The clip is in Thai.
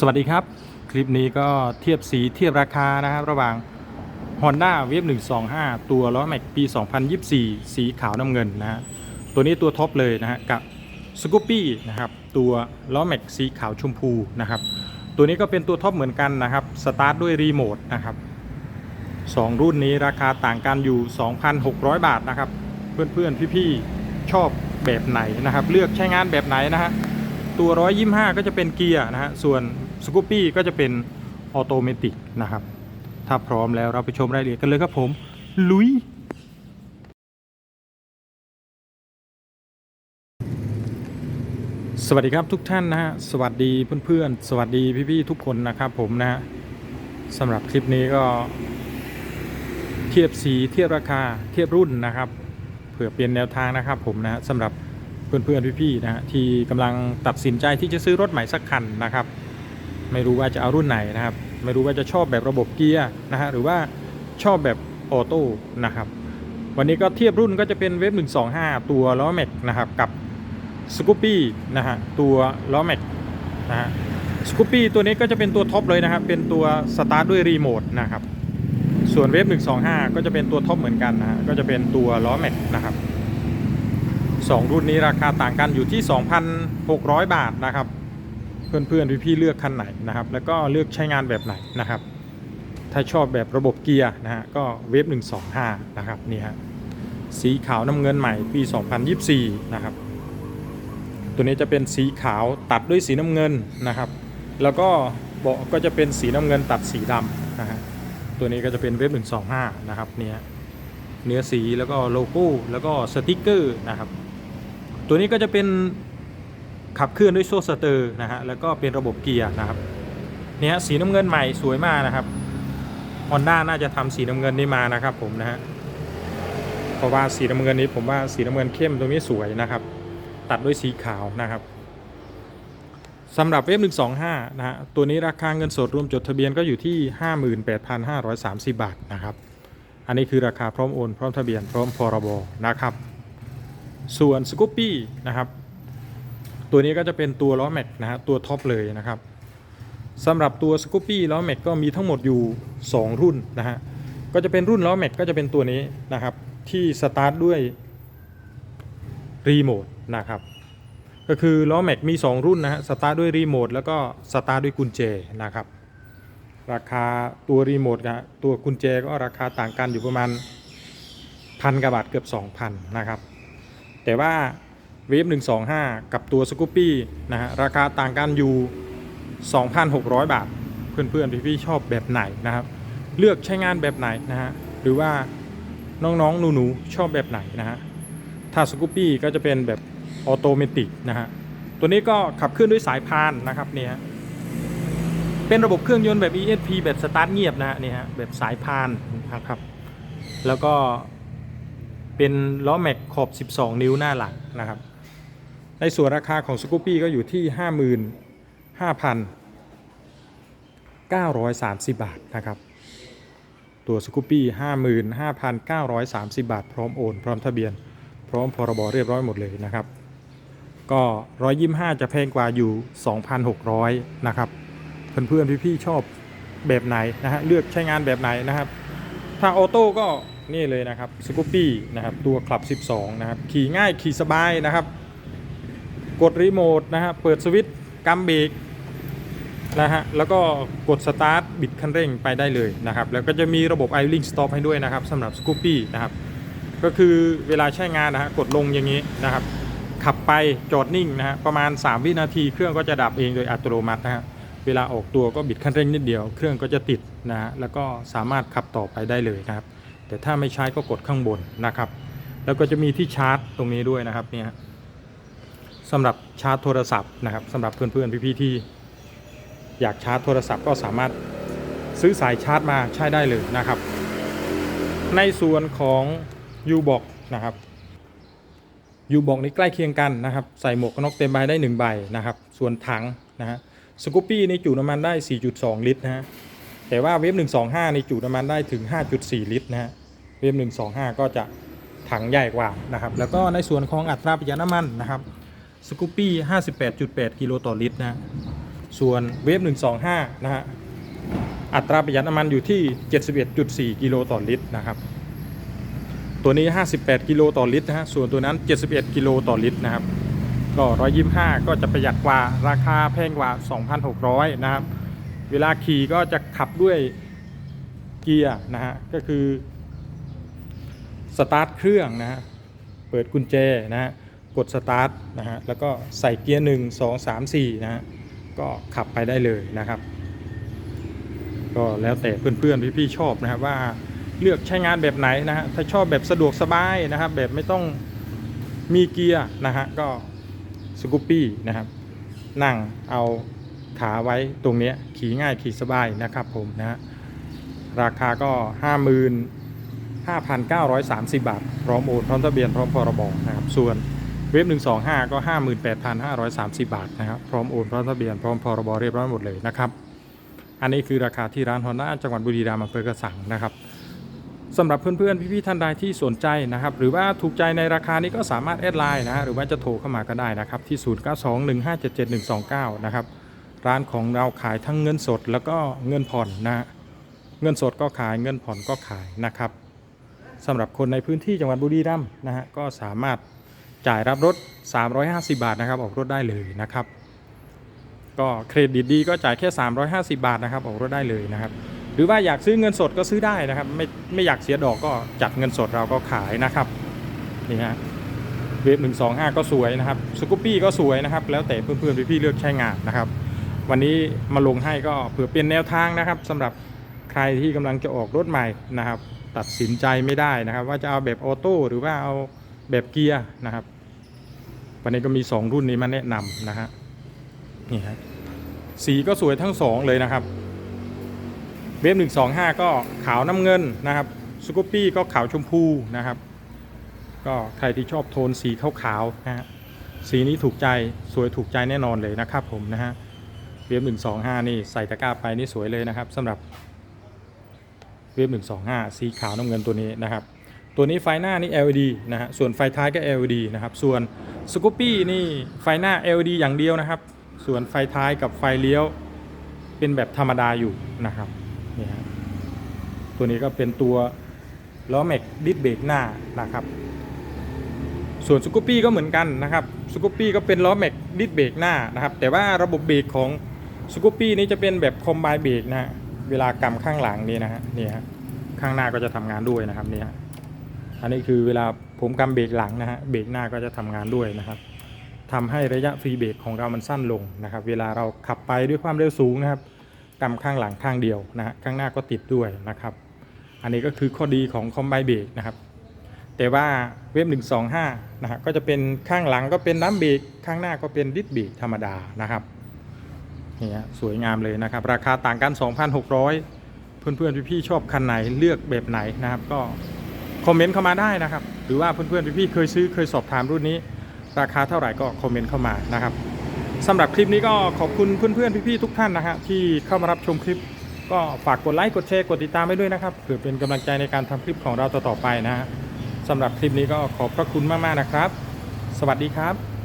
สวัสดีครับ คลิปนี้ก็เทียบสีเทียบราคานะครับ ระหว่าง Honda w a v 125 ตัวล้อแม็กปี 2024 สีขาวน้ำเงินนะฮะตัวนี้ตัวท็อปเลยนะฮะกับ s c o o p y นะครับตัวล้อแม็กสีขาวชมพูนะครับ ตัวนี้ก็เป็นตัวท็อปเหมือนกันนะครับสตาร์ทด้วยรีโมทนะครับสองรุ่นนี้ราคาต่างกันอยู่ 2,600 บาทนะครับ เพื่อนๆ พี่ๆ ชอบแบบไหนนะครับ เลือกใช้งานแบบไหนนะฮะตัว 125 ก็จะเป็นเกียร์นะฮะส่วน สกูปปี้ก็จะเป็นออโตเมติกนะครับ ถ้าพร้อมแล้วเราไปชมรายละเอียดกันเลยครับผม ลุย สวัสดีครับทุกท่านนะฮะ สวัสดีเพื่อนๆ สวัสดีพี่ๆทุกคนนะครับผมนะฮะสำหรับคลิปนี้ก็ เทียบสีเทียบราคาเทียบรุ่นนะครับเผื่อเปลี่ยนแนวทางนะครับผมนะสำหรับเพื่อนๆพี่ๆนะฮะที่กำลังตัดสินใจที่จะซื้อรถใหม่สักคันนะครับ ไม่รู้ว่าจะเอารุ่นไหนนะครับ ไม่รู้ว่าจะชอบแบบระบบเกียร์นะฮะหรือว่าชอบแบบออโต้นะครับวันนี้ก็เทียบรุ่นก็จะเป็นเวฟ125 ตัวล้อแม็กนะครับกับสกูปปี้นะฮะตัวล้อแม็กนะฮะสกูปปี้ตัวนี้ก็จะเป็นตัวท็อปเลยนะครับเป็นตัวสตาร์ทด้วยรีโมทนะครับส่วนเวฟ125 ก็จะเป็นตัวท็อปเหมือนกันนะฮะก็จะเป็นตัวล้อแม็กนะครับสองรุ่นนี้ราคาต่างกันอยู่ที่ 2,600 บาทนะครับ เพื่อนๆพี่ๆเลือกคันไหนนะครับ แล้วก็เลือกใช้งานแบบไหนนะครับ ถ้าชอบแบบระบบเกียร์นะฮะก็เวฟ125 นะครับนี่ฮะสีขาวน้ำเงินใหม่ปี 2024 นะครับ ตัวนี้จะเป็นสีขาวตัดด้วยสีน้ำเงินนะครับ แล้วก็เบาะก็จะเป็นสีน้ำเงินตัดสีดำนะฮะตัวนี้ก็จะเป็นเวฟ125 นะครับเนี่ยเนื้อสีแล้วก็โลโก้แล้วก็สติกเกอร์นะครับ ตัวนี้ก็จะเป็น ขับเคลื่อนด้วยโซ่สเตอร์นะฮะแล้วก็เป็นระบบเกียร์นะครับเนี่ยสีน้ำเงินใหม่สวยมากนะครับฮอนด้าน่าจะทำสีน้ำเงินนี้มานะครับ ผมนะฮะเพราะว่าสีน้ำเงินนี้ผมว่าสีน้ำเงินเข้มตรงนี้สวยนะครับ ตัดด้วยสีขาวนะครับสำหรับเวฟ125 นะฮะ ตัวนี้ราคาเงินสดรวมจดทะเบียนก็อยู่ที่ 58,530 บาทนะครับ อันนี้คือราคาพร้อมโอน พร้อมทะเบียน พร้อมพรบนะครับ ส่วนสกูปปี้นะครับ ตัวนี้ก็จะเป็นตัวล้อแม็กนะฮะตัวท็อปเลยนะครับสำหรับตัวสกูปปี้ล้อแม็กก็มีทั้งหมดอยู่ 2 รุ่นนะฮะก็จะเป็นรุ่นล้อแม็กก็จะเป็นตัวนี้นะครับที่สตาร์ทด้วยรีโมทนะครับก็คือล้อแม็กมี 2 รุ่นนะฮะสตาร์ทด้วยรีโมทแล้วก็สตาร์ทด้วยกุญแจนะครับราคาตัวรีโมทกับตัวกุญแจก็ราคาต่างกันอยู่ประมาณพันกว่าบาทเกือบ 2,000นะครับแต่ว่า เวฟ125 กับตัวสกูปปี้นะฮะราคาต่างกันอยู่ 2,600 บาท เพื่อนๆพี่ๆชอบแบบไหนนะครับ เลือกใช้งานแบบไหนนะฮะหรือว่าน้องๆหนูๆชอบแบบไหนนะฮะถ้าสกูปปี้ก็จะเป็นแบบออโตเมติกนะฮะตัวนี้ก็ขับเคลื่อนด้วยสายพานนะครับเนี่ยเป็นระบบเครื่องยนต์แบบ ESP แบบสตาร์ทเงียบนะฮะนี่ฮะแบบสายพานนะครับ แล้วก็เป็นล้อแม็กขอบ 12 นิ้วหน้าหลังนะครับ ในส่วนราคาของสกูปี้ก็อยู่ที่ 55,930 บาทนะครับ ตัวสกูปี้55,930 บาท พร้อมโอน พร้อมทะเบียน พร้อมพรบเรียบร้อยหมดเลยนะครับ ก็ 125 จะแพงกว่าอยู่ 2,600 นะครับ เพื่อนๆพี่ๆชอบแบบไหนนะฮะเลือกใช้งานแบบไหนนะครับ ถ้าออโต้ก็นี่เลยนะครับสกูปปี้นะครับตัวคลับ 12 นะครับ ขี่ง่ายขี่สบายนะครับ กดรีโมทนะฮะ เปิดสวิตช์กำเบรกนะฮะ แล้วก็กดสตาร์ทบิดคันเร่งไปได้เลยนะครับ แล้วก็จะมีระบบ i l i n k Stop ให้ด้วยนะครับสำหรับสกูปปี้นะครับ ก็คือเวลาใช้งานนะฮะ กดลงอย่างนี้นะครับ ขับไปจอดนิ่งนะฮะ ประมาณ 3 วินาทีเครื่องก็จะดับเองโดยอัตโนมัตินะฮะ เวลาออกตัวก็บิดคันเร่งนิดเดียว เครื่องก็จะติดนะฮะ แล้วก็สามารถขับต่อไปได้เลยนะครับ แต่ถ้าไม่ใช้ก็กดข้างบนนะครับ แล้วก็จะมีที่ชาร์จตรงนี้ด้วยนะครับเนี่ย สำหรับชาร์จโทรศัพท์นะครับสำหรับเพื่อนๆพี่ๆที่ อยากชาร์จโทรศัพท์ก็สามารถซื้อสายชาร์จมาใช้ได้เลยนะครับ ในส่วนของ u b o x นะครับ u b o x นี้ใกล้เคียงกันนะครับ ใส่หมวกกันน็อกเต็มใบได้1ใบนะครับ ส่วนถังนะฮะสกูปปี้ในจุน้ำมันได้ 4.2 ลิตรนะฮะแต่ว่าเวฟ125 ในจุน้ำมันได้ถึง 5.4 ลิตรนะฮะเวฟ125 ก็จะถังใหญ่กว่านะครับ แล้วก็ในส่วนของอัตราประหยัดน้ำมันนะครับ สกูปปี้ 58.8 กิโลต่อลิตรนะฮะส่วนเวฟ 125 นะฮะ อัตราประหยัดน้ำมันอยู่ที่ 71.4 กิโลต่อลิตรนะครับ ตัวนี้ 58 กิโลต่อลิตรนะฮะ ส่วนตัวนั้น 71 กิโลต่อลิตรนะครับ ก็ 125 ก็จะประหยัดกว่า ราคาแพงกว่า 2,600 นะครับ เวลาขี่ก็จะขับด้วยเกียร์นะฮะ ก็คือ สตาร์ทเครื่องนะฮะ เปิดกุญแจนะฮะ กดสตาร์ทนะฮะแล้วก็ใส่เกียร์1 2 3 4นะฮะก็ขับไปได้เลยนะครับ ก็แล้วแต่เพื่อนๆพี่ๆชอบนะครับว่าเลือกใช้งานแบบไหนนะฮะถ้าชอบแบบสะดวกสบายนะครับ แบบไม่ต้องมีเกียร์นะฮะก็สกูปปี้นะครับนั่งเอาขาไว้ตรงนี้ขี่ง่ายขี่สบายนะครับผมนะฮะราคาก็ 55,930 บาท พร้อมโอนพร้อมทะเบียนพร้อมพรบนะครับส่วน เว็บ125 ก็ 58,530 บาทนะครับ พร้อมโอนพร้อมทะเบียน พร้อมพรบเรียบร้อยหมดเลยนะครับ อันนี้คือราคาที่ร้านฮอนด้าจังหวัดบุรีรัมย์อำเภอกระสังนะครับสำหรับเพื่อนๆพี่ๆท่านใดที่สนใจนะครับ หรือว่าถูกใจในราคานี้ก็สามารถแอดไลน์นะหรือว่าจะโทรเข้ามาก็ได้นะครับ ที่ 0921577129 นะครับ ร้านของเราขายทั้งเงินสดแล้วก็เงินผ่อนนะเงินสดก็ขายเงินผ่อนก็ขายนะครับสำหรับคนในพื้นที่จังหวัดบุรีรัมย์นะฮะก็สามารถ จ่ายรับรถ 350 บาทนะครับ ออกรถได้เลยนะครับ ก็เครดิตดีก็จ่ายแค่ 350 บาทนะครับ ออกรถได้เลยนะครับ หรือว่าอยากซื้อเงินสดก็ซื้อได้นะครับ ไม่ไม่อยากเสียดอกก็จัดเงินสดเราก็ขายนะครับนี่ฮะเวฟหนึ่งสองห้าก็สวยนะครับสกูปปี้ก็สวยนะครับ แล้วแต่เพื่อนๆพี่ๆเลือกใช้งานนะครับ วันนี้มาลงให้ก็เผื่อเป็นแนวทางนะครับสำหรับใครที่กำลังจะออกรถใหม่นะครับ ตัดสินใจไม่ได้นะครับ ว่าจะเอาแบบออโต้หรือว่าเอาแบบเกียร์นะครับ วันนี้ก็มี 2 รุ่นนี้มาแนะนำนะฮะนี่ฮะสีก็สวยทั้งสองเลยนะครับเวฟหนึ่งสองห้าก็ขาวน้ำเงินนะครับสกูปปี้ก็ขาวชมพูนะครับ ก็ใครที่ชอบโทนสีขาวๆนะฮะสีนี้ถูกใจสวยถูกใจแน่นอนเลยนะครับผมนะฮะเวฟหนึ่งสองห้านี่ใส่ตะกร้าไปนี่สวยเลยนะครับสำหรับเวฟหนึ่งสองห้าสีขาวน้ำเงินตัวนี้นะครับ ตัวนี้ไฟหน้านี่ LED นะฮะส่วนไฟท้ายก็ LED นะครับส่วนสกูปี้นี่ไฟหน้า LED อย่างเดียวนะครับ ส่วนไฟท้ายกับไฟเลี้ยวเป็นแบบธรรมดาอยู่นะครับนี่ฮะตัวนี้ก็เป็นตัวล้อแม็กดิสเบรกหน้านะครับ ส่วนสกูปี้ก็เหมือนกันนะครับสกูปี้ก็เป็นล้อแม็กดิสเบรกหน้านะครับ แต่ว่าระบบเบรกของสกูปี้นี้จะเป็นแบบคอมไบเบรกนะฮะเวลากำข้างหลังนี่นะฮะนี่ฮะข้างหน้าก็จะทำงานด้วยนะครับนี่ฮะ อันนี้คือเวลาผมกำเบรกหลังนะฮะเบรกหน้าก็จะทำงานด้วยนะครับทำให้ระยะฟรีเบรกของเรามันสั้นลงนะครับ เวลาเราขับไปด้วยความเร็วสูงนะครับกำข้างหลังข้างเดียวนะฮะข้างหน้าก็ติดด้วยนะครับ อันนี้ก็คือข้อดีของคอมไบเบรกนะครับแต่ว่าเว็บ125นะฮะก็จะเป็นข้างหลังก็เป็นน้ำเบรกข้างหน้าก็เป็นดิสเบรกธรรมดานะครับนี่ฮะสวยงามเลยนะครับ ราคาต่างกัน 2,600 เพื่อนๆพี่ๆชอบคันไหนเลือกแบบไหนนะครับ ก็ คอมเมนต์เข้ามาได้นะครับ หรือว่าเพื่อนๆพี่ๆเคยซื้อเคยสอบถามรุ่นนี้ ราคาเท่าไหร่ก็คอมเมนต์เข้ามานะครับสำหรับคลิปนี้ก็ขอบคุณเพื่อนๆพี่ๆทุกท่านนะฮะที่เข้ามารับชมคลิป ก็ฝากกดไลค์กดแชร์กดติดตามไปด้วยนะครับเพื่อเป็นกำลังใจในการทำคลิปของเราต่อๆไปนะฮะสำหรับคลิปนี้ก็ขอบพระคุณมากๆนะครับ สวัสดีครับ